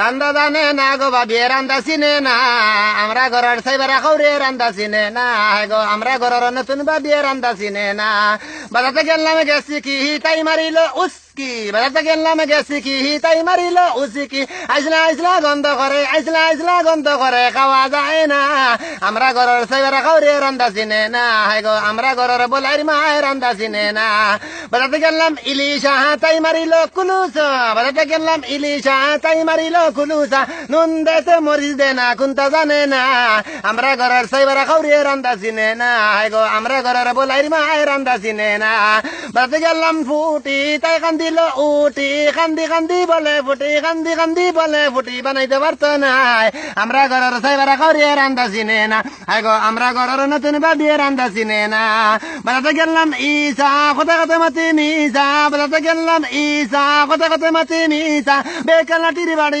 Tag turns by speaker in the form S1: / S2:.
S1: রান্দা জানে না গো ভাবি রান্দা চিনে না। আমরা ঘরের সাইবার খাউরে রান্দা চিনে না। গো, আমরা ঘরের নতুন ভাবি রান্দা চিনে না। বাজাতে গেলাম গেছি কি, তাই মারিল উস্কি বাজাতে গেলাম গেছি কি, তাই মারিল উস্কি আইসলা আইসলা গন্ধ করে আইসলা আইসলা গন্ধ করে খাওয়া যায় না। আমরা ঘরের সাইবার খাউরে রান্দা চিনে না। হায় গো, আমরা ঘরের বলাইর মায় রান্দা চিনে না। বাজাতে গেলাম ইলিশা, তাই মারিল কুলুসা বাজাতে গেলাম ইলিশা, তাই মারিল কুলুসা নুন দেতে মরিচ দে না কুন্তা জানে না? আমরা ঘরের সাইবার খাউরে রান্দা চিনে না। হায় গো, আমরা ঘরের বলাইর মায় রান্দা চিনে না। বাজাতে গেলাম ফুটি, তাই কান্দিল উটি। কান্দি কান্দি বলে ফুটি কান্দি কান্দি বলে ফুটি, বানাইতে পারতো না আমরা ঘরের সাইবার খাউরে রান্দা চিনে না। হায় গো, আমরা ঘরের নতুন বাবি রান্দা চিনে না। বাজাতে গেলাম ইসা কথা কথা মাতি মিসা বাজাতে গেলাম ইসা কথা কথা মাতি মিসা বেকালাটির বাড়ি